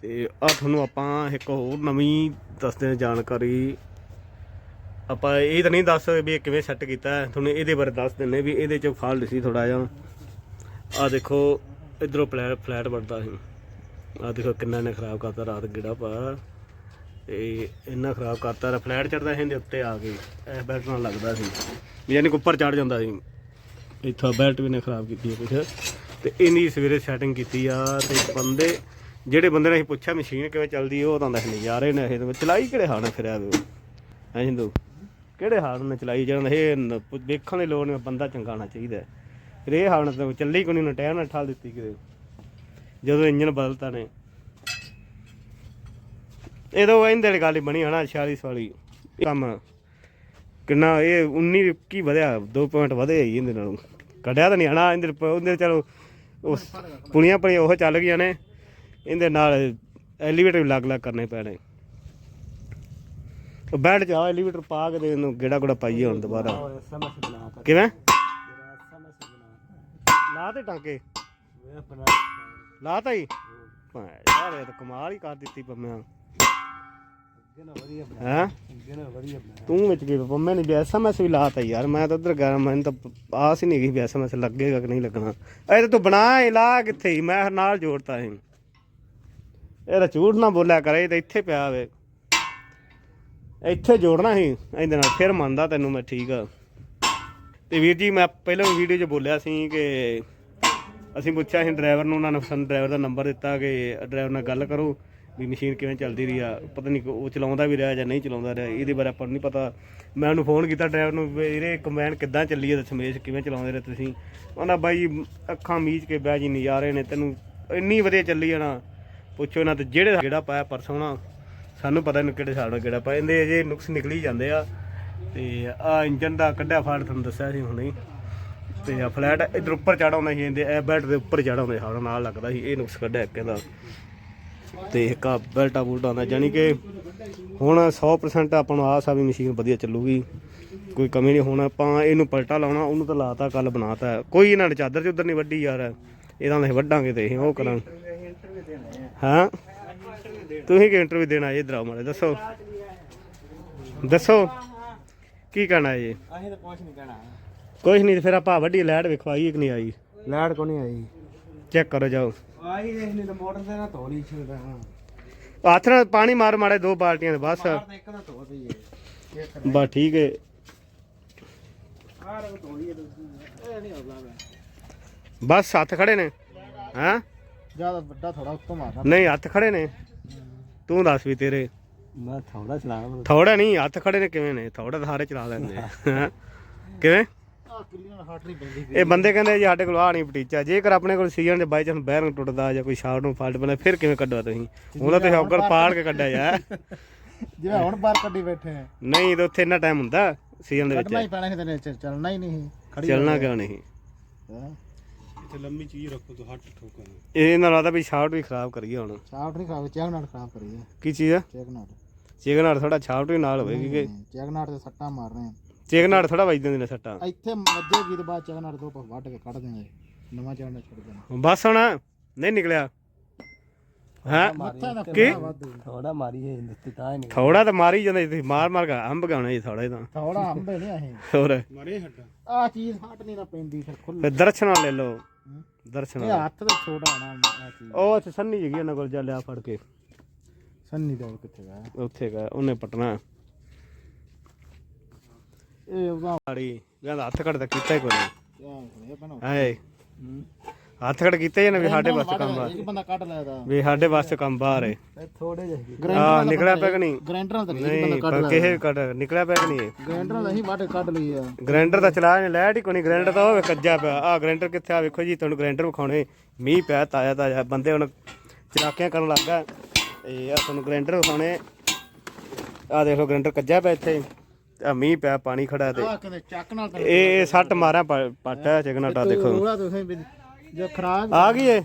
ਤੇ ਆ ਤੁਹਾਨੂੰ ਆਪਾਂ ਇੱਕ ਹੋਰ ਨਵੀਂ ਦੱਸਦੇ ਹਾਂ ਜਾਣਕਾਰੀ। ਆਪਾਂ ਇਹ ਤਾਂ ਨਹੀਂ ਦੱਸ ਵੀ ਇਹ ਕਿਵੇਂ ਸੈੱਟ ਕੀਤਾ ਤੁਹਾਨੂੰ ਇਹਦੇ ਬਾਰੇ ਦੱਸ ਦਿੰਨੇ ਵੀ ਇਹਦੇ ਚ ਫਾਲਟ ਸੀ ਥੋੜਾ ਜਿਹਾ। ਆ ਦੇਖੋ, ਇਧਰੋਂ ਫਲੈਟ ਫਲੈਟ ਵੜਦਾ ਸੀ। ਆ ਦੇਖੋ ਕਿੰਨਾ ਨੇ ਖਰਾਬ ਕਰਤਾ ਰਾਤ ਗਿੜਾ ਪਾ। ਤੇ ਇੰਨਾ ਖਰਾਬ ਕਰਤਾ ਰ ਫਲੈਟ ਚੜਦਾ ਸੀ ਇਹਦੇ ਉੱਤੇ ਆ ਕੇ। ਇਹ ਬੈਲਟ ਨਾਲ ਲੱਗਦਾ ਸੀ। ਯਾਨੀ ਕਿ ਉੱਪਰ ਚੜ ਜਾਂਦਾ ਸੀ। ਇੱਥੋਂ ਬੈਲਟ ਵੀ ਨੇ ਖਰਾਬ ਕੀਤੀ ਹੈ ਕੁਛ। ਤੇ ਇੰਨੀ ਸਵੇਰੇ ਸੈਟਿੰਗ ਕੀਤੀ ਆ ਤੇ ਬੰਦੇ ਜਿਹੜੇ ਬੰਦੇ ਨੇ ਅਸੀਂ ਪੁੱਛਿਆ ਮਸ਼ੀਨ ਕਿਵੇਂ ਚੱਲਦੀ, ਉਹ ਤਾਂ ਦੱਸ ਨਜ਼ਾਰੇ ਨੇ ਇਹ ਚਲਾਈ ਕਿਹੜੇ ਹਾਲ ਨਾਲ ਫਿਰਿਆ ਵੇ ਐ ਹਿੰਦੂ ਕਿਹੜੇ ਹਾਲ ਨਾਲ ਚਲਾਈ ਜਿਹੜਾ ਇਹ ਨ- ਪੁ- ਵੇਖਣ ਦੀ ਲੋੜ ਨਹੀਂ, ਬੰਦਾ ਚੰਗਾ ਹੋਣਾ ਚਾਹੀਦਾ। ਹੈ। ਫਿਰ ਇਹ ਹਾਲ ਨਾਲ ਚੱਲੀ ਕੋਈ ਨਹੀਂ ਟਾਇਰ ਨਾਲ ਠਾਲ ਦਿੱਤੀ ਕਿਤੇ। ਜਦੋਂ ਇੰਜਨ ਬਦਲਤਾ ਨੇ। ਇਹ ਇਹਦੋਂ ਇੰਦੇ ਵਾਲੀ ਗੱਲ ਹੀ ਬਣੀ ਹਨਾ 46 ਵਾਲੀ ਕੰਮ ਕਿੰਨਾ, ਇਹ 19 ਕੀ ਵਧਿਆ 2 ਪੁਆਇੰਟ ਵਧੇ ਹੀ ਇਹਦੇ ਨਾਲੋਂ। ਕੱਢਿਆ ਤਾਂ ਨਹੀਂ ਹਨਾ ਇਹਦੇ ਉਹਦੇ ਚਲੋ ਉਸ ਪੁਣੀਆਂ ਪਣੀਆਂ ਉਹ ਚੱਲ ਗਈਆਂ ਨੇ। ਇਹਦੇ ਨਾਲ ਐਲੀਵੇਟਰ ਵੀ ਲੱਗ ਲੱਗ ਕਰਨੇ ਪੈਣੇ। ਉਹ ਬੈਠ ਜਾ ਐਲੀਵੇਟਰ ਪਾ ਕੇ ਤੇ ਇਹਨੂੰ ਗੇੜਾ ਗੁੜਾ ਪਾਈਏ ਹੁਣ ਦੁਬਾਰਾ। ਕਿਵੇਂ? ਲਾ ਤੇ ਟਾਂਕੇ। ਲਾ ਤਾ ਹੀ ਯਾਰ ਇਹ ਤਾਂ ਕਮਾਲ ਹੀ ਕਰ ਦਿੱਤੀ ਪੰਮਿਆਂ ਹੈਂ? ਤੂੰ ਵਿੱਚ ਕੀ ਪੰਮੇ ਨੇ ਐਸਐਮਐਸ ਵੀ ਲਾਤਾ ਯਾਰ ਮੈਂ ਤਾਂ ਉਧਰ ਗਿਆ ਮੈਨੂੰ ਤਾਂ ਆਸ ਹੀ ਨਹੀਂ ਗਈ ਵੀ ਐਸਐਮਐਸ ਲੱਗੇਗਾ ਕਿ ਨਹੀਂ ਲੱਗਣਾ। ਇਹ ਤਾਂ ਤੂੰ ਬਣਾ ਇਹ ਲਾ ਕਿੱਥੇ ਹੀ ਮੈਂ ਨਾਲ ਜੋੜਤਾ ਸੀ। ਇਹ ਤਾਂ ਝੂਠ ਨਾ ਬੋਲਿਆ ਕਰੇ, ਇਹ ਤਾਂ ਇੱਥੇ ਪਿਆ ਵੇ। ਇੱਥੇ ਜੋੜਨਾ ਸੀ, ਇਹਦੇ ਨਾਲ ਫਿਰ ਮੰਨਦਾ ਤੈਨੂੰ ਮੈਂ ਠੀਕ। ਆ ਤੇ ਵੀਰ ਜੀ, ਮੈਂ ਪਹਿਲਾਂ ਵੀਡੀਓ 'ਚ ਬੋਲਿਆ ਸੀ ਕਿ ਅਸੀਂ ਪੁੱਛਿਆ ਸੀ ਡਰਾਈਵਰ ਨੂੰ, ਉਹਨਾਂ ਨੇ ਸਾਨੂੰ ਡਰਾਈਵਰ ਦਾ ਨੰਬਰ ਦਿੱਤਾ ਕਿ ਡਰਾਈਵਰ ਨਾਲ ਗੱਲ ਕਰੋ ਵੀ ਮਸ਼ੀਨ ਕਿਵੇਂ ਚੱਲਦੀ ਰਹੀ ਆ, ਪਤਾ ਨਹੀਂ ਉਹ ਚਲਾਉਂਦਾ ਵੀ ਰਿਹਾ ਜਾਂ ਨਹੀਂ ਚਲਾਉਂਦਾ ਰਿਹਾ, ਇਹਦੇ ਬਾਰੇ ਆਪਾਂ ਨੂੰ ਨਹੀਂ ਪਤਾ। ਮੈਂ ਉਹਨੂੰ ਫੋਨ ਕੀਤਾ ਡਰਾਈਵਰ ਨੂੰ, ਵੀ ਵੀਰੇ ਕਮੈਂਡ ਕਿੱਦਾਂ ਚੱਲੀ ਹੈ ਸਮੇਸ਼ ਕਿਵੇਂ ਚਲਾਉਂਦੇ ਰਹੇ ਤੁਸੀਂ? ਉਹਨਾਂ ਬਾਈ, ਅੱਖਾਂ ਮੀਚ ਕੇ ਬਹਿ ਜੀ, ਨਜ਼ਾਰੇ ਨੇ, ਤੈਨੂੰ ਇੰਨੀ ਵਧੀਆ ਚੱਲੀ ਆ ਨਾ। ਪੁੱਛੋ ਨਾ ਤੇ ਜਿਹੜੇ ਕਿਹੜਾ ਪਾਇਆ ਪਰਸੋਂ ਨਾ, ਸਾਨੂੰ ਪਤਾ ਨਹੀਂ ਕਿਹੜੇ ਸਾਲ ਨਾਲ ਕਿਹੜਾ ਪਾਇਆ। ਇਹਦੇ ਅਜੇ ਨੁਕਸ ਨਿਕਲੀ ਜਾਂਦੇ ਆ। ਤੇ ਆ ਇੰਜਨ ਦਾ ਕੱਢਿਆ ਫਾੜ, ਤੁਹਾਨੂੰ ਦੱਸਿਆ ਸੀ ਹੁਣੇ। ਹੀ। ਤੇ ਆ ਫਲੈਟ ਇਧਰ ਉੱਪਰ ਚੜਾਉਂਦਾ ਸੀ, ਇਹਦੇ ਇਹ ਬੈਲਟ ਦੇ ਉੱਪਰ ਚੜਾਉਂਦੇ ਹਾੜ ਨਾਲ ਲੱਗਦਾ ਸੀ, ਇਹ ਨੁਕਸ ਕੱਢਿਆ ਇੱਕ ਇਹਦਾ। ਤੇ ਇੱਕ ਆ ਬੈਲਟਾ ਬੂਲਟਾ ਦਾ ਜਾਨੀ ਕਿ ਹੁਣ 100% ਆਪਾਂ ਨੂੰ ਆਸ ਆ ਵੀ ਮਸ਼ੀਨ ਵਧੀਆ ਚੱਲੂਗੀ। ਕੋਈ ਕਮੀ ਨਹੀਂ, ਹੋਣਾ ਆਪਾਂ ਇਹਨੂੰ ਪਲਟਾ ਲਾਉਣਾ, ਉਹਨੂੰ ਤਾਂ ਲਾਤਾ ਕੱਲ ਬਣਾਤਾ। ਕੋਈ ਇਹਨਾਂ ਨੇ ਚਾਦਰ ਚ ਨਹੀਂ ਵੱਡੀ ਯਾਰ। ਇਹਦਾ ਅਸੀਂ ਵੱਡਾਂਗੇ ਤੇ ਅਸੀਂ ਉਹ ਕਰਾਂਗੇ। ਹਾਂ? ਤੁਸੀਂ ਕਿ ਇੰਟਰਵਿਊ ਦੇਣਾ ਇਧਰ ਆਓ ਮਾੜੇ ਦੱਸੋ। ਦੱਸੋ। ਕੀ ਕਹਿਣਾ ਹੈ ਜੀ? ਅਸੀਂ ਤਾਂ ਕੁਝ ਨਹੀਂ ਕਹਿਣਾ। ਕੁਛ ਨਹੀਂ ਫਿਰ ਆਪਾਂ ਵੱਡੀ ਲਾਈਟ ਵਿਖਵਾਈ ਕਿ ਨਹੀਂ ਆਈ? ਲੈਟ ਕੋ ਨਹੀਂ ਆਈ? ਚੈੱਕ ਕਰੋ ਜਾਓ। ਆਈ ਦੇਖ ਤਾਂ ਮੋਟਰ ਦੇ ਨਾਲ ਧੋਲੀ ਛਿਲਦਾ ਹਾਂ। ਹੱਥ ਨਾਲ ਪਾਣੀ ਮਾਰ ਮਾੜੇ ਦੋ ਬਾਲਟੀਆਂ ਦੇ ਬਸ। ਤਾਂ ਇੱਕ ਧੋ ਦਈਏ। ਬਸ ਠੀਕ ਹੈ ਆਹ ਇਹ ਬਸ ਹੱਥ ਖੜੇ ਨੇ ਹਾਂ? ਜ਼ਿਆਦਾ ਵੱਡਾ ਥੋੜਾ ਉੱਤੋਂ ਮਾਰਨਾ। ਨਹੀਂ ਹੱਥ ਖੜੇ ਨੇ। ਤੂੰ ਦੱਸ ਵੀ ਤੇਰੇ। ਮੈਂ ਥੋੜਾ ਚਲਾਣਾ ਥੋੜਾ ਨਹੀਂ ਹੱਥ ਖੜੇ ਨੇ ਕਿਵੇਂ ਨੇ? ਥੋੜਾ ਤਾਂ ਸਾਰੇ ਚਲਾ ਲੈਂਦੇ। ਆ ਹੈਂ? ਕਿਵੇਂ? ਆ ਕਿੱਲੀ ਨਾਲ ਹਟ ਨਹੀਂ ਪੈਂਦੀ ਇਹ ਬੰਦੇ ਕਹਿੰਦੇ ਜੀ ਸਾਡੇ ਕੋਲ ਆ ਨਹੀਂ ਪਟੀਚਾ ਜੇਕਰ ਆਪਣੇ ਕੋਲ ਸੀਜ਼ਨ ਦੇ ਬਾਈ ਚਾਂਸ ਬੈਰੰਗ ਟੁੱਟਦਾ ਜਾਂ ਕੋਈ ਸ਼ਾਫਟ ਨੂੰ ਫਾਲਟ ਪੈਂਦਾ ਫਿਰ ਕਿਵੇਂ ਕੱਢਵਾ ਤੁਸੀਂ? ਉਹਦਾ ਤੁਸੀਂ ਔਗਰ ਪਾੜ ਕੇ ਕੱਢਿਆ ਯਾਰ ਜਿਵੇਂ ਹੁਣ ਬਾਹਰ ਕੱਢੀ ਬੈਠੇ ਆ। ਨਹੀਂ ਤੇ ਉੱਥੇ ਇੰਨਾ ਟਾਈਮ ਹੁੰਦਾ ਸੀਜ਼ਨ ਦੇ ਕੱਢਣਾ ਹੀ ਵਿੱਚ। ਪੈਣਾ ਸੀ ਤੇਰੇ ਚ ਚੱਲਣਾ ਹੀ ਨਹੀਂ ਖੜੀ ਚੱਲਣਾ ਕਿਉਂ ਨਹੀਂ? ਹਾਂ? ਇੱਥੇ ਲੰਮੀ ਚੀਜ਼ ਰੱਖੋ ਤਾਂ ਹੱਟ ਠੋਕਣ ਇਹ ਨਾਲ ਲੱਗਦਾ ਵੀ ਸ਼ਾਫਟ ਵੀ ਖਰਾਬ ਕਰੀਏ ਹੁਣ। ਸਾਫਟ ਨਹੀਂ ਖਰਾਬ ਚੈਕ ਨਾਟ ਖਰਾਬ ਕਰੀ ਹੈ ਕੀ ਚੀਜ਼ ਆ? ਚੈਕ ਨਾਟ ਚੇਕ ਨਾਲ ਥੋੜਾ ਸ਼ਾਫਟ ਵੀ ਨਾਲ ਹੋਵੇਗੀ ਕਿ ਚੈਕ ਨਾਟ ਤੇ ਸੱਟਾਂ ਮਾਰ ਰਹੇ ਚੇਕ ਨਾਲ ਥੋੜਾ ਵੱਜ ਦਿੰਦੇ ਨੇ ਸੱਟਾਂ। ਆ ਇੱਥੇ ਮੱਜੇਗੀ ਤੇ ਬਾਅਦ ਚੈਕ ਨਾਟ ਤੋਂ ਆਪਾਂ ਵੱਢ ਕੇ ਕੱਢ ਦੇਣਾ ਨਵਾਂ ਚੈਕ ਨਾਟ ਛੱਡ ਦੇਣਾ। ਬਸ ਹੁਣ ਨਹੀਂ ਨਿਕਲਿਆ। ਹਾਂ? ਮੱਥਾ ਕੀ? ਥੋੜਾ ਮਾਰੀ ਹੈ ਦਿੱਤੀ ਤਾਂ ਹੀ ਥੋੜਾ ਤਾਂ ਮਾਰੀ ਜਾਂਦਾ ਤੁਸੀਂ ਮਾਰ ਮਾਰ ਕੇ ਅੰਬ ਗਾਉਣਾ ਜੀ ਥੋੜਾ ਤਾਂ। ਥੋੜਾ ਅੰਬੇ ਨਹੀਂ ਆਹੇ ਹੋਰ। ਮਾਰੇ ਹੱਟਾ ਆ ਚੀਜ਼ ਹਟ ਨਹੀਂ ਨਾ ਪੈਂਦੀ ਫਿਰ ਖੁੱਲ ਫਿਰ ਦਰਸ਼ਨ ਲੈ ਲਓ। ਦਰਸ਼ਨ ਇਹ ਹੱਥ ਤੇ ਛੋਟਾ ਨਾ ਆ ਚੀਜ਼। ਉਹ ਅੱਛਾ ਸੰਨੀ ਜਗੀ ਉਹਨਾਂ ਕੋਲ ਜਾ ਲਿਆ ਫੜ ਕੇ। ਸੰਨੀ ਦਾ ਕਿੱਥੇ ਗਿਆ ਉੱਥੇ ਗਾ ਉਹਨੇ ਪਟਣਾ ਇਹ ਉਹਦਾ ਆੜੀ ਕਹਿੰਦਾ ਹੱਥ ਕੱਢ ਤਾਂ ਕੀਤਾ ਹੀ ਕੋਈ ਨਹੀਂ। ਇਹ ਬਣਾ ਹਾਏ। ਹੱਥ ਕੱਢ ਕੀਤਾ ਹੀ ਨਾ ਵੀ ਸਾਡੇ ਵਾਸਤੇ ਕੰਮ ਬਾਹਰ ਇੱਕ ਬੰਦਾ ਕੱਢ ਲਿਆ ਦਾ ਵੀ ਸਾਡੇ ਵਾਸਤੇ ਕੰਮ ਬਾਹਰ ਹੈ ਥੋੜੇ ਜਿਹੇ ਆ ਨਿਕਲਿਆ ਪਿਆ ਕਿ ਨਹੀਂ? ਗ੍ਰਾਈਂਡਰ ਨਾਲ ਤਾਂ ਨਹੀਂ ਬੰਦਾ ਕੱਢ ਪਰ ਕਿਸੇ ਕੱਢ ਨਿਕਲਿਆ ਪਿਆ ਕਿ ਨਹੀਂ ਗ੍ਰਾਈਂਡਰ ਨਾਲ ਅਸੀਂ ਵੱਢ ਕੱਢ ਲਈ ਆ। ਗ੍ਰਾਈਂਡਰ ਤਾਂ ਚਲਾ ਨਹੀਂ ਲੈਟ ਹੀ ਕੋਈ ਨਹੀਂ ਗ੍ਰਾਈਂਡਰ ਤਾਂ ਉਹ ਕੱਜਾ ਪਿਆ। ਆ ਗ੍ਰਾਈਂਡਰ ਕਿੱਥੇ ਆ? ਵੇਖੋ ਜੀ ਤੁਹਾਨੂੰ ਗ੍ਰਾਈਂਡਰ ਵਿਖਾਉਣੇ। ਮੀਂਹ ਪਿਆ ਤਾਜ਼ਾ ਤਾਜ਼ਾ ਬੰਦੇ ਹੁਣ ਚਲਾਕੀਆਂ ਕਰਨ ਲੱਗ ਗਏ। ਇਹ ਆ ਤੁਹਾਨੂੰ ਵਿਖਾਉਣੇ। ਆ ਦੇਖ ਲਓ ਗ੍ਰਾਈਂਡਰ ਕੱਜਾ ਪਿਆ ਇੱਥੇ। ਆ ਮੀਂਹ ਪਿਆ ਪਾਣੀ ਖੜਾ ਤੇ। ਆ ਕਹਿੰਦੇ ਚੱਕ ਨਾਲ ਤਾਂ ਇਹ ਇਹ ਸੱਟ ਮਾਰਿਆ ਪ- ਪੱਟ ਹੈ ਚਿਕਨਾਟਾ ਦੇਖੋ। ਉਹਦਾ ਤੁਸੀਂ ਵੀ ਜੇ ਖਰਾਬ ਆ ਗਈ ਏ।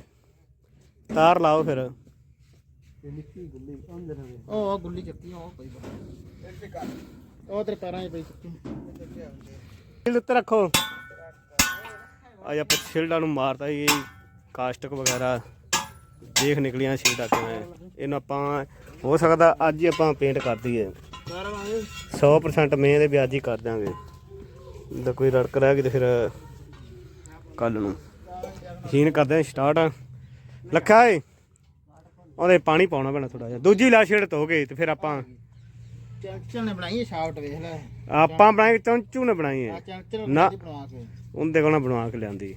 ਤਾਰ ਲਾਓ ਫਿਰ। ਨਿੱਕੀ ਗੁੱਲੀ ਅੰਦਰ ਉਹ ਗੁੱਲੀ ਚੱਕੀ ਉਹ ਪਈ ਬਾਹਰ। ਉਹ ਤੇਰੇ ਪੈਰਾਂ 'ਚ ਪਈ ਚੱਕੀ। ਸ਼ੀਲਡ ਉੱਤੇ ਰੱਖੋ। ਆ ਜਾਂ ਸ਼ੀਲਡਾਂ ਨੂੰ ਮਾਰਦਾ ਇਹ ਕਾਸਟਕ ਵਗੈਰਾ। ਦੇਖ ਨਿਕਲੀਆਂ ਸ਼ੀਟਾਂ ਕਿਵੇਂ। ਇਹਨੂੰ ਆਪਾਂ ਹੋ ਸਕਦਾ ਅੱਜ ਹੀ ਆਪਾਂ ਪੇਂਟ ਕਰ ਦਈਏ। 100% ਮੈਂ ਇਹਦੇ ਵੀ ਅੱਜ ਹੀ ਕਰ ਦਾਂਗੇ ਜੇ ਕੋਈ ਰੜਕ ਰਹਿ ਗਈ ਤੇ ਫਿਰ ਕੱਲ ਨੂੰ। ਮਸ਼ੀਨ ਕਰਦੇ ਆ। ਸਟਾਰਟ ਲੱਖਾ ਏ। ਉਹਦੇ ਪਾਣੀ ਪਾਉਣਾ ਪੈਣਾ ਥੋੜਾ ਜਿਹਾ। ਦੂਜੀ ਲਾ ਛੇੜ ਧੋ ਗਈ ਤੇ ਫਿਰ ਆਪਾਂ ਚੰਚਲ ਨੇ ਬਣਾਈ ਸ਼ਾਫਟ ਵੇਖ ਲੈ। ਆਪਾਂ ਬਣਾਈ ਚੌਂਚੂ ਨੇ ਬਣਾਈ ਹੈ। ਨਾ। ਨੇ ਉਹਦੇ ਕੋਲ ਬਣਵਾ ਕੇ ਲਿਆਂਦੀ।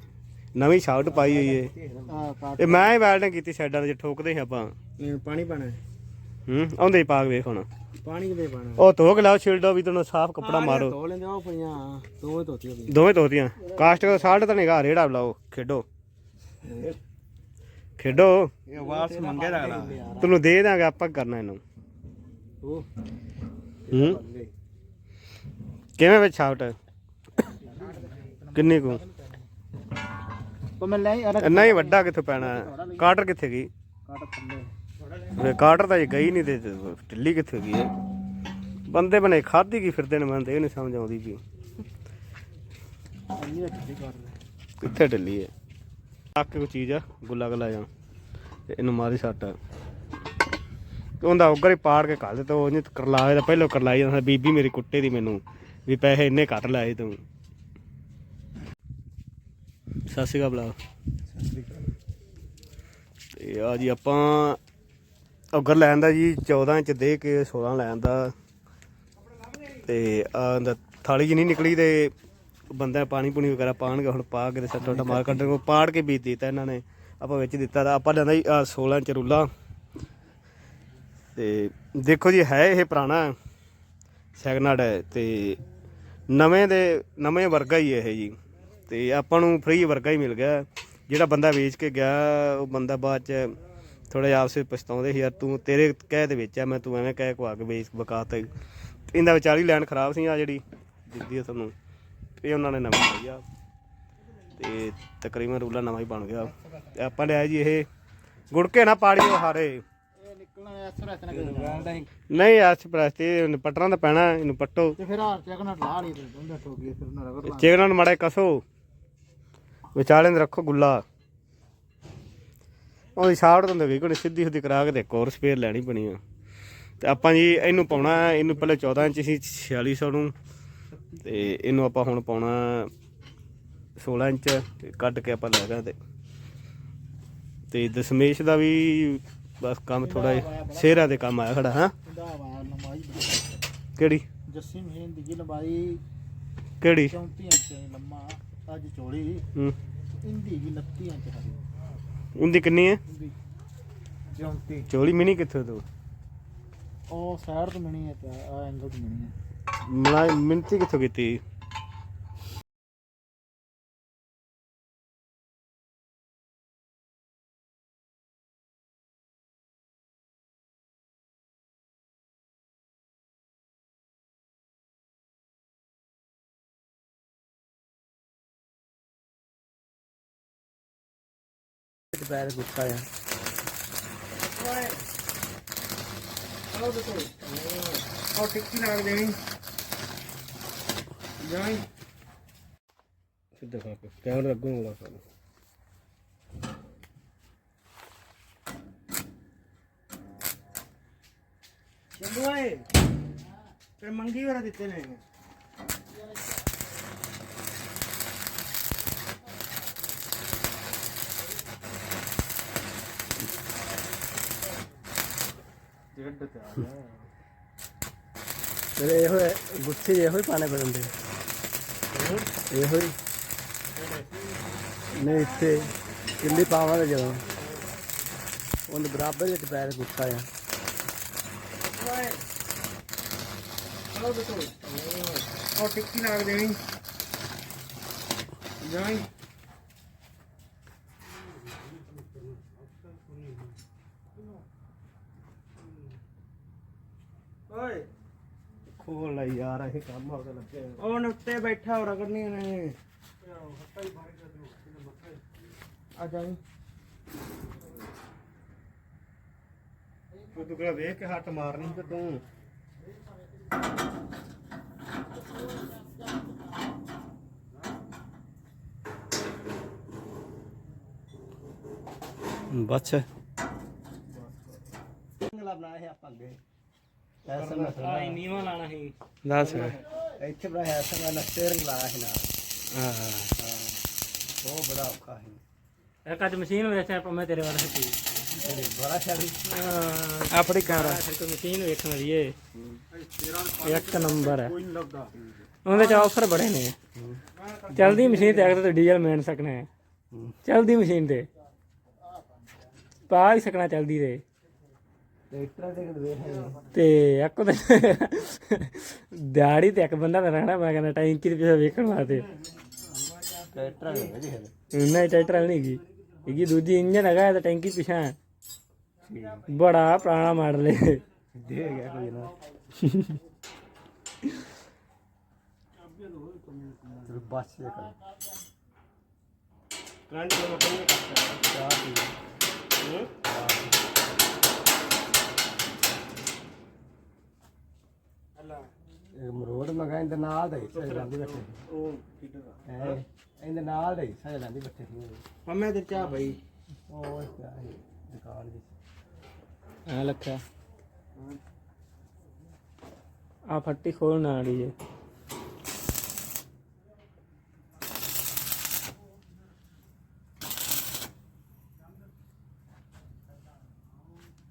ਨਵੀਂ ਸ਼ਾਰਟ ਪਾਈ ਹੋਈ ਏ। ਇਹ ਮੈਂ ਹੀ ਵੈਲਡਿੰਗ ਕੀਤੀ ਸਾਈਡਾਂ ਤੇ ਜੇ ਠੋਕਦੇ ਸੀ ਆਪਾਂ। ਪਾਣੀ ਪਾਣਾ ਹੂੰ। ਆਉਂਦੇ ਹੀ ਪਾਕ ਵੇਖ ਹੁਣ। ਪਾਣੀ ਕਿਤੇ ਪਾਣਾ ਉਹ ਧੋ ਕੇ ਲਾਓ ਛਿਲਡੋ ਵੀ ਤੈਨੂੰ ਸਾਫ਼ ਕੱਪੜਾ ਮਾਰੋ। ਧੋ ਲੈਂਦੇ ਉਹ ਪਈਆਂ ਦੋਵੇਂ ਧੋਤੀ ਹੋ ਦੋਵੇਂ ਧੋਤੀਆਂ। ਕਾਸਟ ਦਾ ਸਾਲਟ ਤਾਂ ਨਿਗਾ ਰੇੜਾ ਲਾਓ ਖੇਡੋ। ਖੇਡੋ। ਇਹ ਵਾਰਸ ਮੰਗੇ ਲੱਗਦਾ ਤੈਨੂੰ ਦੇ ਦਾਂਗੇ ਆਪਾਂ ਕਰਨਾ ਇਹਨੂੰ। ਉਹ। ਹੂੰ। ਕਿਵੇਂ ਵਿੱਚ ਸ਼ਾਫਟ ਕਿੰਨੀ ਕੁ? ਤਾਂ ਮੈਂ ਲੈ ਅਰ ਇੰਨਾ ਹੀ ਵੱਡਾ ਕਿੱਥੋਂ ਪੈਣਾ? ਕਾਟਰ ਕਿੱਥੇ ਗਈ? ਕਾਟ ਥੱਲੇ। ਕਾਟਰ ਤਾਂ ਗਈ ਨਹੀਂ ਤੇ ਢਿੱਲੀ ਕਿੱਥੇ ਗਈ ਹੈ ਬੰਦੇ ਬਣੇ ਖਾਦੀ ਕੀ ਫਿਰਦੇ ਨੇ ਤਾਂ ਇਹ ਨਹੀਂ ਸਮਝ ਆਉਂਦੀ ਵੀ। ਕਿੱਥੇ ਢਿੱਲੀ ਹੈ? ਚੱਕ ਕੇ ਕੋਈ ਚੀਜ਼ ਆ, ਗੁੱਲਾ ਗੁੱਲਾ ਜਾਂ ਤੇ ਇਹਨੂੰ ਮਾਰੀ ਸੱਟ। ਤੇ ਉਹਦਾ ਉੱਗਰ ਹੀ ਪਾੜ ਕੇ ਕੱਢ ਦਿੱਤਾ, ਉਹ ਨਹੀਂ ਕਰਲਾਏ ਦਾ ਪਹਿਲਾਂ ਕਰਲਾਈ ਜਾਂਦਾ ਬੀਬੀ ਮੇਰੀ ਕੁੱਟੇ ਦੀ ਮੈਨੂੰ, ਵੀ ਪੈਸੇ ਇੰਨੇ ਕੱਟ ਲਾਏ ਤੂੰ। ਸਤਿ ਸ਼੍ਰੀ ਅਕਾਲ ਬਲਾ ਤੇ ਆ ਜੀ ਆਪਾਂ ਉੱਗਰ ਲੈਣ ਦਾ ਜੀ 14 ਇੰਚ ਦੇ ਕੇ 16 ਲੈਣ ਦਾ। ਤੇ ਆ ਥਾਲੀ ਜੀ ਨਹੀਂ ਨਿਕਲੀ ਤੇ ਬੰਦਾ ਪਾਣੀ ਪੂਣੀ ਵਗੈਰਾ ਪਾਣਗੇ, ਹੁਣ ਪਾ ਕੇ ਤੇ ਸੱਟਾ ਟਾ ਮਾਰ ਕੱਢਣ ਕੋ ਪਾੜ ਕੇ ਬੀਜ ਦਿੱਤਾ ਇਹਨਾਂ ਨੇ। ਆਪਾਂ ਵਿੱਚ ਦਿੱਤਾ ਤਾਂ ਆਪਾਂ ਲੈਂਦਾ ਜੀ, ਆਹ 16 ਇੰਚ ਰੂਲਾ ਤੇ ਦੇਖੋ ਜੀ, ਹੈ ਇਹ ਪੁਰਾਣਾ ਸੈਗਨਡ ਹੈ ਤੇ ਨਵੇਂ ਦੇ, ਨਵੇਂ ਵਰਗਾ ਹੀ ਇਹ ਜੀ। ਤੇ ਆਪਾਂ ਨੂੰ ਫ੍ਰੀ ਵਰਗਾ ਹੀ ਮਿਲ ਗਿਆ। ਜਿਹੜਾ ਬੰਦਾ ਵੇਚ ਕੇ ਗਿਆ, ਉਹ ਬੰਦਾ ਬਾਅਦ ਚ ਥੋੜਾ ਜਿਹਾ ਆਪਸੇ ਪਛਤਾਉਂਦੇ ਸੀ ਯਾਰ ਤੂੰ ਤੇਰੇ ਕਹਿ ਦੇ ਵਿੱਚ ਆ, ਮੈਂ ਤੂੰ ਐਵੇਂ ਕਹਿ ਕੋ ਆ ਕੇ ਵੇਚ ਬਕਾਤਾ ਇਹਦਾ ਵਿਚਾਰੀ ਲਾਈਨ ਖਰਾਬ ਸੀ ਆ ਜਿਹੜੀ, ਦਿੱਤੀ ਆ ਤੁਹਾਨੂੰ। ਇਹ ਉਹਨਾਂ ਨੇ ਨਵੀਂ ਲਈ ਆ ਤੇ ਤਕਰੀਬਨ ਰੂਲਾ ਨਵਾਂ ਹੀ ਬਣ ਗਿਆ। ਤੇ ਆਪਾਂ ਲਿਆ ਜੀ ਇਹ ਗੁੜਕੇ ਨਾ ਪਾੜੀਓ ਹਾਰੇ। ਨਹੀਂ ਐਸ ਪ੍ਰੈਸ ਤੇ ਪਟਣਾ ਤਾਂ ਪੈਣਾ ਇਹਨੂੰ ਪੱਟੋ। ਤੇ ਫਿਰ ਹਾਰ ਚੱਕ ਨਾਲ ਲਾ ਲਈ ਤੇ ਬੰਦਾ ਠੋਕੀ ਫਿਰ ਨਾ ਰਗੜ ਲਾ ਚੇਗਨਾਂ ਨੂੰ ਮੜੇ ਕਸੋ। ਵਿਚਾਲੇ ਨੂੰ ਰੱਖੋ ਗੁੱਲਾ। ਉਹਦੀ ਸ਼ਾਰਟ ਤੋਂ ਗਈ ਕੋਈ ਸਿੱਧੀ ਸਿੱਧੀ ਕਰਾ ਕੇ ਇੱਕ ਹੋਰ ਸਪੇਅਰ ਲੈਣੀ ਪਣੀ ਆ। ਤੇ ਆਪਾਂ ਜੀ ਇਹਨੂੰ ਪਾਉਣਾ ਇਹਨੂੰ ਪਹਿਲੇ 14 ਇੰਚ ਸੀ 4600 ਨੂੰ। ਤੇ ਇਹਨੂੰ ਆਪਾਂ ਹੁਣ ਪਾਉਣਾ 16 ਇੰਚ ਕੱਟ ਕੇ ਆਪਾਂ ਲੈ ਗਏ ਤੇ। ਦਸ਼ਮੇਸ਼ ਦਾ ਵੀ ਬਸ ਕੰਮ ਥੋੜਾ ਸ਼ੇਰਾਂ ਦੇ ਕੰਮ ਆਇਆ ਖੜਾ ਹਾਂ। ਕਿਹੜੀ? ਜੱਸੀ ਮਹੀਨ ਦੀ ਲੰਬਾਈ ਕਿਹੜੀ? 34 ਇੰਚ ਲੰਮਾ ਅੱਜ ਚੋੜੀ ਹੂੰ। ਇੰਦੀ ਵੀ 29 ਇੰਚ ਹੈ। ਉਹਦੀ ਕਿੰਨੀ ਹੈ? ਇੰਦੀ। 34 ਚੋਲੀ ਮਿਨੀ ਕਿੱਥੇ ਤੂੰ? ਉਹ ਸਾਈਡ ਤੋਂ ਮਿਣੀ ਹੈ ਤੇ ਆ ਐਂਗਲ ਤੋਂ ਮਿਣੀ ਹੈ। ਮਲਾ ਮਿੰਤੀ ਕਿੱਥੋਂ ਕੀਤੀ? ਦੁਪਹਿਰ ਗੁੱਸਾ ਆ ਆਓ ਦੇਖੋ। ਉਹ ਟਿੱਕੀ ਨਾਲ ਦੇਣੀ। ਜਾਈ ਸਿੱਧਾ ਖਾ ਕੇ ਕੈਮਰਾ ਅੱਗੋਂ ਲਾ ਕਰ ਚੰਦੂ ਓਏ ਤੇ ਮੰਗੀ ਵਾਲਾ ਦਿੱਤੇ ਨੇ ਜੱਡ ਤੇ ਆ ਗਿਆ ਤੇਰੇ ਇਹੋ ਗੁੱਥੇ ਇਹੋ ਹੀ ਪਾਣੇ ਪੈਂਦੇ ਇਹੋ ਹੀ। ਨਹੀਂ, ਇੱਥੇ ਕਿੰਨੀ ਪਾਵਾਂਗੇ ਜਦੋਂ। ਉਹਦੇ ਬਰਾਬਰ ਇੱਕ ਪੈਰ ਗੁੱਸਾ ਆ। ਆਓ ਦੇਖੋ ਉਹ ਟਿੱਕੀ ਨਾਲ ਦੇਣੀ। ਜਾਈ। ਓਏ। ਖੋਲ ਲੈ ਯਾਰ ਇਹ ਕੰਮ ਹੋ ਲੱਗੇ ਉਹਨ ਉੱਤੇ ਬੈਠਾ ਹੋ ਰਗੜਨੀ ਨੇ। ਆ ਜਾਈ ਤੂੰ ਟੁਕੜਾ ਵੇਖ ਕੇ ਹੱਟ ਮਾਰਨੀ ਤੇ ਬਣਾਇਆ ਹੈ ਆਪਾਂ ਅੱਗੇ। ਐਸਾ ਮਸਲਾ ਆਈ ਨੀਵਾ ਲਾਣਾ ਸੀ। ਦੱਸ। ਇੱਥੇ ਬਣਾਇਆ ਐਸਾ ਵਾਲਾ ਸਟੀਅਰਿੰਗ ਲਾਇਆ ਹੈ ਨਾ ਹਾਂ। ਬਹੁਤ ਬੜਾ ਔਖਾ ਹੈ ਇੱਕ ਅੱਜ ਮਸ਼ੀਨ ਵੇਚਿਆ ਪਰ ਮੈਂ ਤੇਰੇ ਵਾਲਾ ਸੀ। ਇਹ ਬੜਾ ਸ਼ਾਦੀ। ਹਾਂ। ਆਪਣੀ ਕੈਮਰਾ ਫਿਰ ਕੋਈ ਮਸ਼ੀਨ ਵੇਖਣ ਵਾਲੀ ਏ। ਇੱਕ ਨੰਬਰ ਹੈ। ਕੋਈ ਨਹੀਂ ਲੱਭਦਾ। ਉਹਦੇ ਚ ਆਫਰ ਬੜੇ ਨੇ। ਚਲਦੀ ਮਸ਼ੀਨ ਤੇ ਅਗਰ ਤੇ ਡੀਜ਼ਲ ਮਿਲ ਸਕਣਾ। ਹੈ। ਚਲਦੀ ਮਸ਼ੀਨ ਤੇ। ਪਾ ਹੀ ਸਕਣਾ ਚਲਦੀ ਤੇ ਟਰੈਕਟਰ ਦੇ ਕੇ ਵੇਖ ਤੇ ਇੱਕ ਉਹਦੇ ਦਿਹਾੜੀ ਤੇ ਇੱਕ ਬੰਦਾ ਤਾਂ ਰਹਿਣਾ ਮੈਂ ਕਹਿੰਦਾ ਟੈਂਕੀ ਦੇ ਪਿੱਛੇ ਵੇਖਣ ਵਾਸਤੇ। ਟਰੈਕਟਰ ਦੇ ਨਹੀਂ ਟਰੈਕਟਰ ਨਹੀਂ ਗਈ ਇਹਗੀ ਦੂਜੀ ਇੰਜਨ ਹੈਗਾ ਤੇ ਟੈਂਕੀ ਪਿਛਾ। ਬੜਾ ਪੁਰਾਣਾ ਮਾਡਲ ਹੈ ਦੇ ਗਿਆ ਕੋਈ ਨਾ। ਬਸ ਇਹ ਕਰ। ਕਰੰਟ ਨੂੰ ਕੋਈ ਨਹੀਂ ਕਰਦਾ ਇਹ ਮਰੋੜ ਮਗਾ ਇਹਦੇ ਨਾਲ ਦਾ ਹਿੱਸਾ ਜਾਂਦੀ ਬੈਠੇ ਉਹ ਆ? ਹੈ ਇਹਦੇ ਨਾਲ ਦਾ ਹਿੱਸਾ ਜਾਂਦੀ ਬੈਠੇ ਸੀ ਪੰਮੇ ਤੇ ਚਾਹ ਬਈ ਉਹ ਕਿਆ ਹੈ ਦੁਕਾਨ ਦੀ ਆ ਲੱਖਾ। ਆ ਫੱਟੀ ਖੋਲਣ ਵਾਲੀ ਹੈ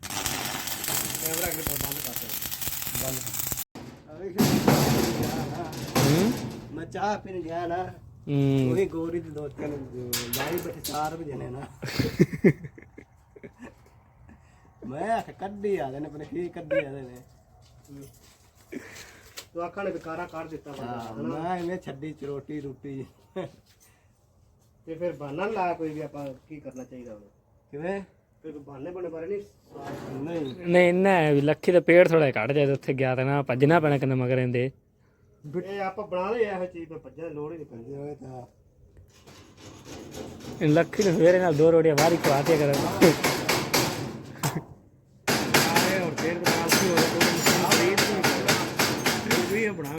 ਕੈਮਰਾ ਅੱਗੇ ਤੋਂ ਬੰਦ ਕਰ ਦੇ ਹੂੰ ਮੈਂ ਚਾਹ ਪੀਣ ਗਿਆ ਨਾ ਹੂੰ। ਉਹੀ ਗੋਰੀ ਦੇ ਦੋ ਤਿੰਨ ਲਾਈ ਬੈਠੇ ਚਾਰ ਵਜੇ ਨੇ ਨਾ। ਮੈਂ ਆਖ ਕੱਢੀ ਆ ਨੇ ਪਰ ਕੀ ਕੱਢੀ ਆ ਨੇ ਤੂੰ ਆਖਾਂ ਨੇ ਵਿਕਾਰਾ ਕਰ ਦਿੱਤਾ ਹਾਂ, ਬੰਦਾ ਮੈਂ ਇਹਨੇ ਛੱਡੀ ਚਰੋਟੀ ਰੋਟੀ। ਤੇ ਫਿਰ ਬਹਾਨਾ ਨੀ ਲਾਇਆ ਕੋਈ ਵੀ ਆਪਾਂ ਕੀ ਕਰਨਾ ਚਾਹੀਦਾ ਉਹਨੂੰ? ਕਿਵੇਂ? ਫਿਰ ਕੋਈ ਬਹਾਨੇ ਬਣੇ ਬਾਰੇ ਨਹੀਂ। ਨਹੀਂ ਨਹੀਂ ਨਾ ਵੀ ਲੱਖੀ ਦਾ ਪੇੜ ਥੋੜਾ ਕੱਢ ਜਾਏ ਤੇ ਉੱਥੇ ਗਿਆ ਤਾਂ ਨਾ ਭੱਜਣਾ ਪੈਣਾ ਕਿੰਨਾ ਮਗਰ ਰਹਿੰਦੇ ਇਹ ਆਪਾਂ ਬਣਾ ਲਏ ਇਹੋ ਚੀਜ਼ ਤੇ ਭੱਜਣ ਦੀ ਲੋੜ ਹੀ ਨਹੀਂ ਪੈਂਦੀ। ਜਿਵੇਂ ਤਾਂ ਇਹ ਲੱਖੀ ਨੂੰ ਸਵੇਰੇ ਨਾਲ ਦੋ ਰੋੜੀਆਂ ਬਾਹਰ ਹੀ ਖਵਾਤੇ ਕਰ। ਆਏ ਹੋਰ ਬਣਾ ਸੀ ਹੋਰ ਕੋਈ ਮਸ਼ੀਨ ਖਰੀਦ ਨਹੀਂ ਵੀ ਬਣਾ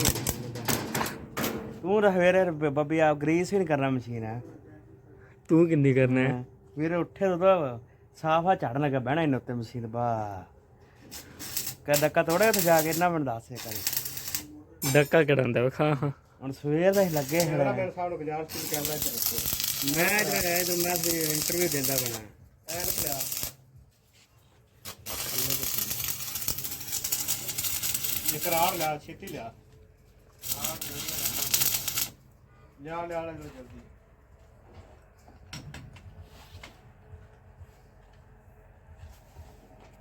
ਤੂੰ ਰਵੇਰੇ ਬੱਬੀ ਆ ਗਰੀਸ ਵੀ ਨਹੀਂ ਕਰਨਾ ਮਸ਼ੀਨ ਹੈ। ਤੂੰ ਕਿੰਨੀ ਕਰਨਾ ਹੈ? ਵੀਰੇ ਉੱਠੇ ਤਾਂ ਸਾਫਾ ਝੜਨ ਲੱਗਾ ਬਹਿਣਾ ਇਹਨਾਂ ਉੱਤੇ ਮਸ਼ੀਨ ਬਾ ਕਹ ਡੱਕਾ ਤੋੜੇ ਉੱਥੇ ਜਾ ਕੇ ਇਹਨਾਂ ਮੈਨੂੰ ਦੱਸ ਕਰੀ ਡੱਕਾ ਕਢਾਉਂਦਾ ਵਾ ਖਾ ਹਾਂ ਹੁਣ ਸਵੇਰ ਦਾ ਹੀ ਲੱਗੇ ਹੋਏ ਮੈਨ ਸਾਹਿਬ ਨੂੰ ਗੁਜ਼ਾਰਿਸ਼ ਸੀ ਕੈਮਰਾ ਚ ਰੱਖੋ। ਮੈਂ ਜਿਹੜਾ ਹੈ ਜੋ ਮੈਂ ਇੰਟਰਵਿਊ ਦਿੰਦਾ ਬਣਾ ਐਨ ਪਿਆ। ਇਕਰਾਰ ਲਿਆ ਛੇਤੀ ਲਿਆ ਲਿਆ ਲਿਆ ਲਿਆ ਜਲਦੀ।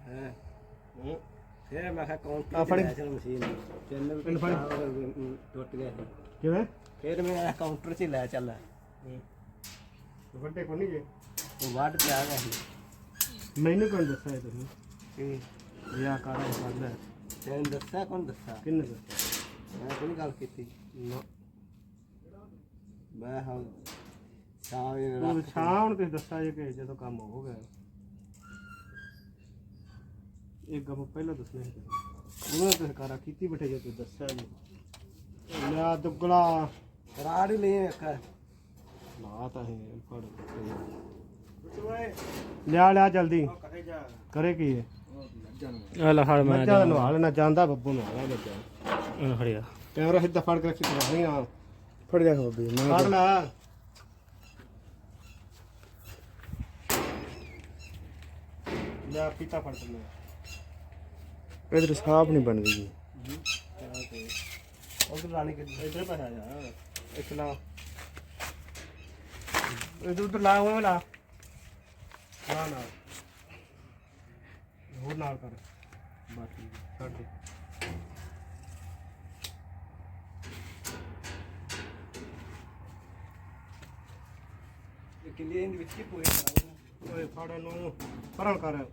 ਹੈ। ਹੂੰ? ਫਿਰ ਮੈਂ ਕਿਹਾ ਆ ਫੜੀ। ਚਲ ਮਸ਼ੀਨ ਚੈਨਲ ਇਹਨੂੰ ਫੜੀ। ਟੁੱਟ ਗਿਆ ਸੀ। ਕਿਵੇਂ? ਫਿਰ ਮੈਂ ਕਾਊਂਟਰ 'ਚ ਹੀ ਲੈ ਚੱਲ। ਵੱਡੇ ਕੋਲ ਨਹੀਂ ਜੇ ਉਹ ਵੱਢ ਤੇ ਆ ਗਿਆ ਸੀ। ਮੈਨੂੰ ਕੌਣ ਦੱਸਿਆ ਇਹ ਤੁਸੀਂ ਕੀ ਕਾਰਾ ਫੜਦਾ ਤੈਨੂੰ ਦੱਸਿਆ ਕੌਣ ਦੱਸਿਆ? ਕਿੰਨੇ ਦੱਸਿਆ? ਮੈਂ ਕੋਈ ਗੱਲ ਕੀਤੀ? ਨਾ। ਮੈਂ ਹਾਂ ਸ਼ਾਮ ਨੂੰ ਉਹ ਰੱਖ ਸ਼ਾਮ ਨੂੰ ਤੁਸੀਂ ਦੱਸਿਆ ਜੇ ਕਿ ਜਦੋਂ ਕੰਮ ਹੋ ਗਿਆ। ਇਹ ਗੱਪ ਪਹਿਲਾਂ ਦੱਸਣਾ ਸੀ। ਤੁਸੀਂ। ਉਹਨਾਂ ਤੇ ਕਾਰਾ ਕੀਤੀ ਬੈਠੇ ਜੇ ਤੁਸੀਂ ਦੱਸਿਆ ਜੀ ਲਿਆ ਦੁੱਗਲਾ। ਰਾੜ ਹੀ ਲਈ ਇੱਕ ਨਾ ਤਾਂ ਹੈ ਫੜ ਲਿਆ ਲਿਆ ਜਲਦੀ। ਕਰੇ ਕੀ ਹੈ ਆ ਲੈ ਫੜ ਮੈਂ ਮੱਝਾਂ ਦਾ ਨਵਾ ਲੈਣਾ ਜਾਂਦਾ ਬੱਬੂ ਨੂੰ ਆਲਾ ਬੱਚਾ ਉਹਨੂੰ ਫੜਿਆ ਕੈਮਰਾ ਸਿੱਧਾ ਫੜ ਕੇ ਰੱਖੀ ਕਰਾਣੀ ਆ। ਫੜ ਜਾ ਬੱਬੀ ਮੈਂ ਫੜ ਲੈ। ਲੈ ਪੀਤਾ ਫੜ ਕੇ ਇਧਰ ਸਾਫ਼ ਨਹੀਂ ਬਣਦੀ ਜੀ। ਉਧਰ ਰਾਣੀ ਕਿ ਇਧਰ ਪਾ ਜਾ ਇੱਕ ਲਾ। ਇਧਰ ਉਧਰ ਲਾ ਉਹ ਲਾ। ਨਾ ਨਾ ਹੋਰ ਨਾਲ ਕਰ। ਬਸ ਠੀਕ ਹੈ, ਛੱਡ ਦੇ ਕਿੱਲੇ ਦੇ ਵਿੱਚ ਕੀ ਪੋਏ ਓਏ ਫੜ ਨੂੰ। ਪਰਾਂ ਕਰ। ਇਹ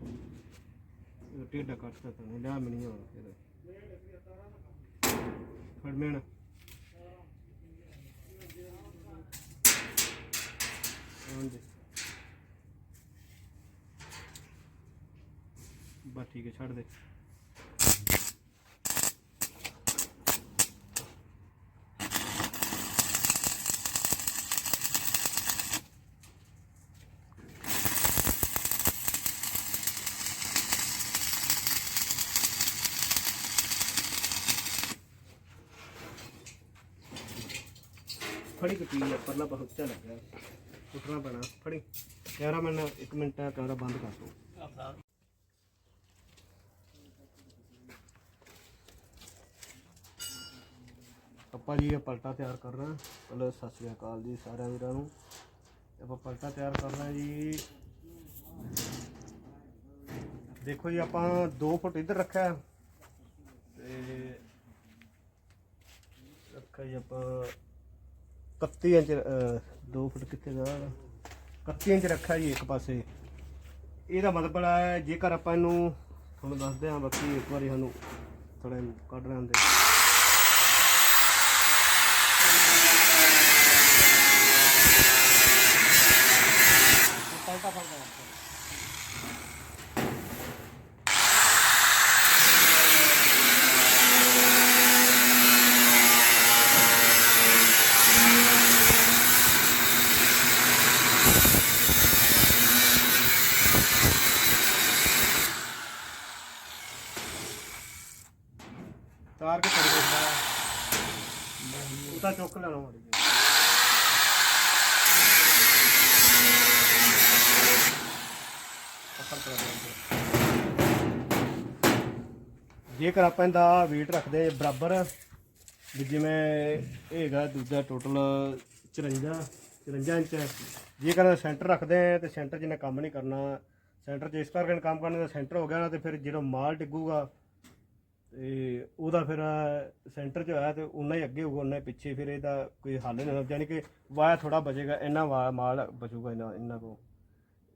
ਟੇਡਾ ਕੱਟਦਾ ਤਾਂ ਨਹੀਂ ਲਿਆ ਮੈਨੂੰ ਹੁਣ ਫਿਰ। ਫੜ ਮੈਨ ਹਾਂਜੀ। ਬਸ ਠੀਕ ਹੈ, ਛੱਡ ਦੇ। ਫੜੀ ਕਿ ਪੀ ਪਰਲਾ ਬਹੁਤ ਉੱਚਾ ਲੱਗਿਆ ਉੱਠਣਾ ਪੈਣਾ, ਫੜੀ। ਕੈਮਰਾਮੈਨ ਇੱਕ ਮਿੰਟ ਕੈਮਰਾ ਬੰਦ ਕਰ ਦੋ। ਆਪਾਂ ਜੀ ਇਹ ਪਲਟਾ ਤਿਆਰ ਕਰਨਾ ਰਹੇ ਸਤਿ ਸ੍ਰੀ ਅਕਾਲ ਜੀ ਸਾਰਿਆਂ ਵੀਰਾਂ ਨੂੰ। ਆਪਾਂ ਪਲਟਾ ਤਿਆਰ ਕਰਨਾ ਜੀ। ਦੇਖੋ ਜੀ, ਆਪਾਂ 2 ਫੁੱਟ ਇੱਧਰ ਰੱਖਿਆ। ਹੈ ਤੇ ਰੱਖਿਆ ਜੀ ਆਪਾਂ 31 ਇੰਚ 2 ਫੁੱਟ ਕਿੱਥੇ ਦਾ 31 ਇੰਚ ਰੱਖਿਆ ਜੀ ਇੱਕ ਪਾਸੇ। ਇਹਦਾ ਮਤਲਬ ਹੈ, ਜੇਕਰ ਆਪਾਂ ਇਹਨੂੰ ਤੁਹਾਨੂੰ ਦੱਸਦੇ ਹਾਂ, ਬਾਕੀ ਇੱਕ ਵਾਰੀ ਸਾਨੂੰ ਥੋੜਾ ਕੱਢ ਲੈਂਦੇ ਹੁੰਦੇ ਤਾਰ ਕੇ ਛੱਡ ਦਿੰਦਾ ਉਹ ਤਾਂ ਚੁੱਕ ਲੈਣਾ ਮਾੜੀ ਜਿਹੀ। ਪਕੜ ਕਰ ਦਿੰਦੇ। ਜੇਕਰ ਆਪਾਂ ਇਹਦਾ weight ਰੱਖਦੇ ਬਰਾਬਰ, ਵੀ ਜਿਵੇਂ ਇਹ ਹੈਗਾ ਦੂਜਾ ਟੋਟਲ 54 54 ਇੰਚ ਜੇਕਰ ਸੈਂਟਰ ਰੱਖਦੇ ਆ ਤੇ ਸੈਂਟਰ ਜਿਹਨੇ ਕੰਮ ਨਹੀਂ ਕਰਨਾ। ਸੈਂਟਰ 'ਚ ਇਸ ਕਰਕੇ ਕੰਮ ਕਰਨਾ ਤਾਂ ਸੈਂਟਰ ਹੋ ਗਿਆ ਨਾ ਤੇ ਫਿਰ ਜਦੋਂ ਮਾਲ ਡਿੱਗੂਗਾ, ਤੇ ਉਹਦਾ ਫਿਰ ਸੈਂਟਰ 'ਚ ਹੋਇਆ ਤੇ ਉਨਾ ਹੀ ਅੱਗੇ ਹੋਊਗਾ ਉਨਾ ਹੀ ਪਿੱਛੇ ਫਿਰ ਇਹਦਾ ਕੋਈ ਹੱਲ ਨਹੀਂ ਹੋਣਾ। ਯਾਨੀ ਕਿ ਵਾਇਆ ਥੋੜਾ ਬਚੇਗਾ, ਇੰਨਾ ਵਾ- ਮਾਲ ਬਚੂਗਾ ਇਹਨਾਂ ਇਹਨਾਂ ਕੋ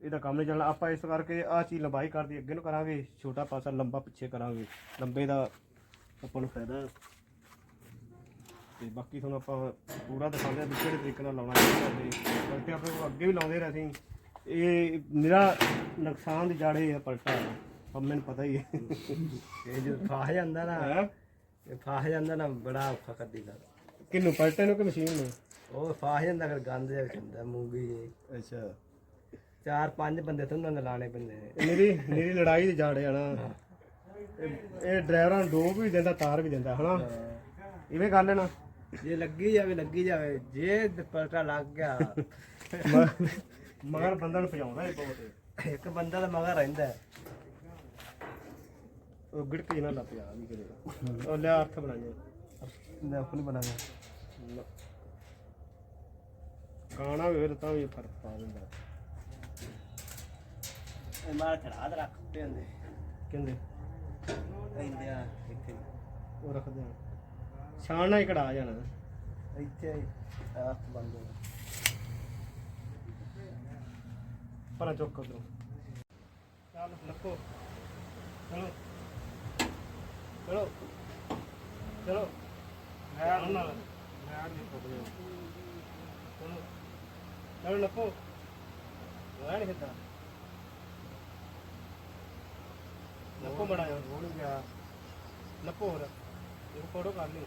ਇਹਦਾ ਕੰਮ ਨਹੀਂ ਚੱਲਣਾ। ਆਪਾਂ ਇਸ ਕਰਕੇ ਆਹ ਚੀਜ਼ ਲੰਬਾਈ ਕਰਦੀ ਅੱਗੇ ਨੂੰ ਕਰਾਂਗੇ ਛੋਟਾ ਪਾਸਾ ਲੰਬਾ ਪਿੱਛੇ ਕਰਾਂਗੇ। ਲੰਬੇ ਦਾ ਆਪਾਂ ਨੂੰ ਫਾਇਦਾ ਹੈ। ਤੇ ਬਾਕੀ ਤੁਹਾਨੂੰ ਆਪਾਂ ਪੂਰਾ ਦਿਖਾਉਂਦੇ ਆ ਵੀ ਕਿਹੜੇ ਤਰੀਕੇ ਨਾਲ ਲਾਉਣਾ ਚਾਹੀਦਾ ਤੇ ਪਲਟੇ ਆਪਣੇ ਕੋਲ ਅੱਗੇ ਵੀ ਲਾਉਂਦੇ ਰਹੇ ਅਸੀਂ। ਇਹ ਮੇਰਾ ਨੁਕਸਾਨ ਦੀ ਜਾੜੇ ਆ ਪਲਟਾ। ਪਰ ਮੈਨੂੰ ਪਤਾ ਹੀ ਹੈ। ਇਹ ਜੋ ਫਾਹ ਜਾਂਦਾ ਨਾ? ਇਹ ਫਾਹ ਜਾਂਦਾ ਨਾ ਬੜਾ ਔਖਾ ਕਰਦੀ ਗੱਲ। ਕਿਹਨੂੰ ਪਲਟੇ ਨੂੰ ਕਿ ਮਸ਼ੀਨ ਨੂੰ? ਉਹ ਫਾਹ ਜਾਂਦਾ ਫਿਰ ਗੰਦ ਜਿਹਾ ਹੁੰਦਾ ਮੂੰਗੀ। ਅੱਛਾ। ਚਾਰ ਪੰਜ ਬੰਦੇ ਤੋਂ ਉਹਨਾਂ ਲਾਣੇ ਪੈਂਦੇ ਨੇ। ਮੇਰੀ ਮੇਰੀ ਲੜਾਈ ਦੀ ਜਾੜੇ ਨਾ। ਇਹ ਇਹ ਡਰਾਈਵਰਾਂ ਨੂੰ ਡੋਬ ਵੀ ਦਿੰਦਾ ਤਾਰ ਵੀ ਦਿੰਦਾ ਹਨਾ? ਇਵੇਂ ਗੱਲ ਹੈ ਨਾ ਜੇ ਲੱਗੀ ਜਾਵੇ ਲੱਗੀ ਜਾਵੇ। ਜੇ ਪਲਟਾ ਲੱਗ ਗਿਆ। ਮ- ਮਗਰ ਬੰਦਾ ਨੂੰ ਭਜਾਉਂਦਾ ਇਹ ਬਹੁਤ। ਇੱਕ ਬੰਦਾ ਤਾਂ ਮਗਰ ਰਹਿੰਦਾ ਹੈ। ਉਹ ਗਿੜਕ ਜਿਹਾ ਨਾ ਪਿਆ ਵੀ ਕਿਤੇ। ਉਹ ਲਿਆ ਅਰਥ ਬਣਾਈਏ। ਮੈਂ ਆਪਣੀ ਬਣਾਉਂਦਾ। ਗਾਣਾ ਵੀ ਫਿਰ ਤਾਂ ਵੀ ਫ਼ਰਕ ਪਾ ਦਿੰਦਾ। ਮਾਰ ਚੜਾ ਦੇ ਰੱਖ ਪੈਂਦੇ ਕਹਿੰਦੇ ਪੈਂਦੇ ਆ ਇੱਥੇ। ਉਹ ਰੱਖਦੇ ਆ। ਛਾਣ ਨਾਲ ਹੀ ਕੜਾ ਜਾਣਾ। ਇੱਥੇ ਆਖ ਬੰਦ ਹੋ ਪਰਾਂ ਚੁੱਕ ਉਧਰੋਂ। ਚੱਲ ਲੱਕੋ ਚਲੋ। ਚਲੋ। ਚਲੋ। ਮੈਂ ਨਾਲ। ਮੈਂ ਨਹੀਂ ਪਕੜਿਆ ਚਲੋ। ਚਲੋ ਲੱਕੋ ਮੈਂ ਨਹੀਂ ਹਿੱਦਾ ਲੱਕੋ ਮੜਾ ਜਾ ਹੋ ਗਿਆ। ਲੱਕੋ ਹੋਰ ਫੋਟੋ ਕਰ ਲਈ।